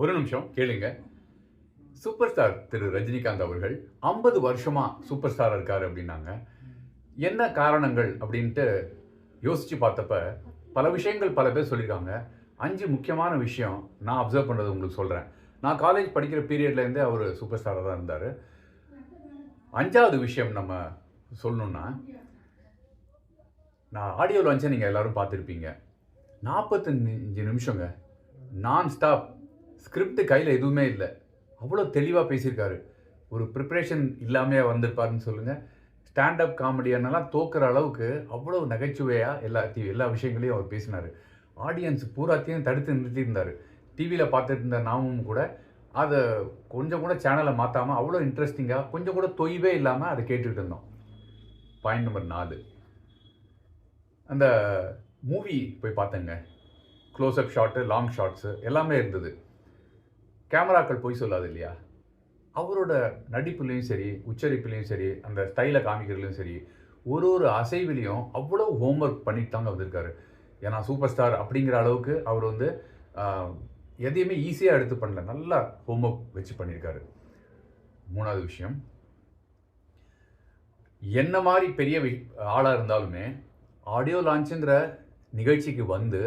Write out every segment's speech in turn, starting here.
ஒரு நிமிஷம் கேளுங்க. சூப்பர் ஸ்டார் திரு ரஜினிகாந்த் அவர்கள் ஐம்பது வருஷமாக சூப்பர் ஸ்டார் இருக்கார் அப்படின்னாங்க. என்ன காரணங்கள் அப்படின்ட்டு யோசித்து பார்த்தப்ப பல விஷயங்கள் பல பேர் சொல்லியிருக்காங்க. அஞ்சு முக்கியமான விஷயம் நான் அப்சர்வ் பண்ணுறது உங்களுக்கு சொல்கிறேன் நான் காலேஜ் படிக்கிற பீரியட்லேருந்தே அவர் சூப்பர் ஸ்டாராக தான் இருந்தார். அஞ்சாவது விஷயம் நம்ம சொல்லணுன்னா நான் ஆடியோ லான்ச்சை நீங்கள் எல்லோரும் பார்த்துருப்பீங்க. நாற்பத்தஞ்சு நிமிஷங்க நான் ஸ்டாப் ஸ்கிரிப்ட் கையில் எதுவுமே இல்லை. அவ்வளோ தெளிவாக பேசியிருக்காரு. ஒரு ப்ரிப்ரேஷன் இல்லாமையே வந்திருப்பாருன்னு சொல்லுங்கள் ஸ்டாண்டப் காமெடியானெல்லாம் தோக்குற அளவுக்கு அவ்வளோ நகைச்சுவையாக எல்லாத்தையும் எல்லா விஷயங்களையும் அவர் பேசினார். ஆடியன்ஸ் பூராத்தையும் தடுத்து நிறுத்தியிருந்தார். டிவியில் பார்த்துட்டு இருந்த நாமும் கூட அதை கொஞ்சம் கூட சேனலை மாற்றாமல் அவ்வளோ இன்ட்ரெஸ்டிங்காக கொஞ்சம் கூட தொய்வே இல்லாமல் அதை கேட்டுக்கிட்டு இருந்தோம். பாயிண்ட் நம்பர் நாலு. அந்த மூவி போய் பார்த்தேங்க. க்ளோஸ்அப் ஷாட்டு லாங் ஷாட்ஸு எல்லாமே இருந்தது. கேமராக்கள் பொய் சொல்லாது இல்லையா? அவரோட நடிப்புலேயும் சரி உச்சரிப்புலேயும் சரி அந்த ஸ்டைலை காமிக்கிறதுலையும் சரி ஒரு ஒரு அசைவிலையும் அவ்வளோ ஹோம்ஒர்க் பண்ணிட்டு தாங்க வந்திருக்காரு. ஏன்னா சூப்பர் ஸ்டார் அப்படிங்கிற அளவுக்கு அவர் வந்து எதையுமே ஈஸியாக எடுத்து பண்ணல. நல்லா ஹோம்ஒர்க் வச்சு பண்ணியிருக்காரு மூணாவது விஷயம் என்ன மாதிரி பெரிய ஆளாக இருந்தாலுமே ஆடியோ லான்ச்சுங்கிற நிகழ்ச்சிக்கு வந்து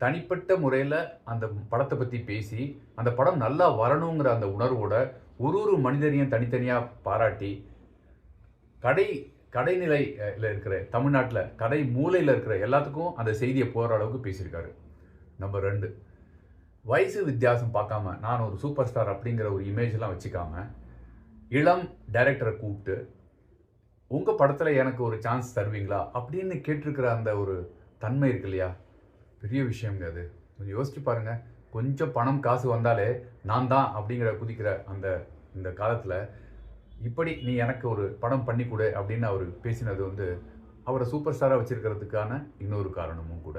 தனிப்பட்ட முறையில் அந்த படத்தை பற்றி பேசி அந்த படம் நல்லா வரணுங்கிற அந்த உணர்வோட ஒரு ஒரு மனிதரையும் தனித்தனியாக பாராட்டி கடை கடைநிலையில் இருக்கிற தமிழ்நாட்டில் கடை மூலையில் இருக்கிற எல்லாத்துக்கும் அந்த செய்தியை போகிற அளவுக்கு பேசியிருக்காரு. நம்பர் ரெண்டு. வயசு வித்தியாசம் பார்க்காம நான் ஒரு சூப்பர் ஸ்டார் அப்படிங்கிற ஒரு இமேஜ்லாம் வச்சுக்காம இளம் டைரக்டரை கூப்பிட்டு உங்கள் படத்தில் எனக்கு ஒரு சான்ஸ் தருவீங்களா? அப்படின்னு கேட்டிருக்கிற அந்த ஒரு தன்மை இருக்கு இல்லையா? பெரிய விஷயங்க அது. கொஞ்சம் யோசிச்சு பாருங்க. கொஞ்சம் பணம் காசு வந்தாலே நான் தான் அப்படிங்கிற குதிக்கிற அந்த இந்த காலத்தில் இப்படி நீ எனக்கு ஒரு படம் பண்ணி கொடு அப்படின்னு அவர் பேசினது வந்து அவரை சூப்பர் ஸ்டாராக வச்சுருக்கிறதுக்கான இன்னொரு காரணமும் கூட.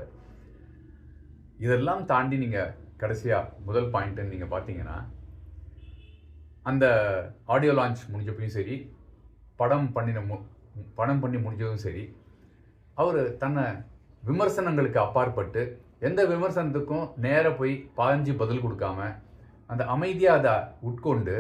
இதெல்லாம் தாண்டி நீங்கள் கடைசியாக முதல் பாயிண்ட்டுன்னு நீங்கள் பார்த்தீங்கன்னா அந்த ஆடியோ லான்ச் முடிஞ்சப்பையும் சரி படம் பண்ணின மு படம் பண்ணி முடிஞ்சதும் சரி அவர் தன்னை விமர்சனங்களுக்கு அப்பாற்பட்டு எந்த விமர்சனத்துக்கும் நேராக போய் பாஞ்சு பதில் கொடுக்காம அந்த அமைதியாக அதை உட்கொண்டு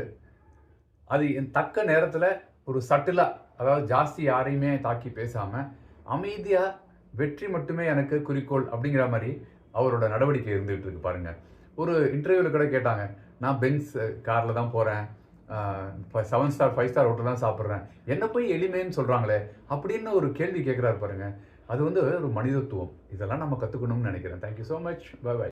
அது என் தக்க நேரத்தில் ஒரு சட்டிலாக அதாவது ஜாஸ்தி யாரையுமே தாக்கி பேசாமல் அமைதியாக வெற்றி மட்டுமே எனக்கு குறிக்கோள் அப்படிங்கிற மாதிரி அவரோட நடவடிக்கை இருந்துகிட்டு இருக்கு பாருங்கள் ஒரு இன்டர்வியூவில் கூட கேட்டாங்க நான் பென்ஸ் காரில் தான் போகிறேன் seven star five star hotel தான் சாப்பிட்றேன். என்ன போய் எளிமைன்னு சொல்கிறாங்களே அப்படின்னு ஒரு கேள்வி கேட்குறாரு பாருங்கள் அது வந்து ஒரு மனிதத்துவம். இதெல்லாம் நம்ம கற்றுக்கணும்னு நினைக்கிறேன். Thank you so much bye bye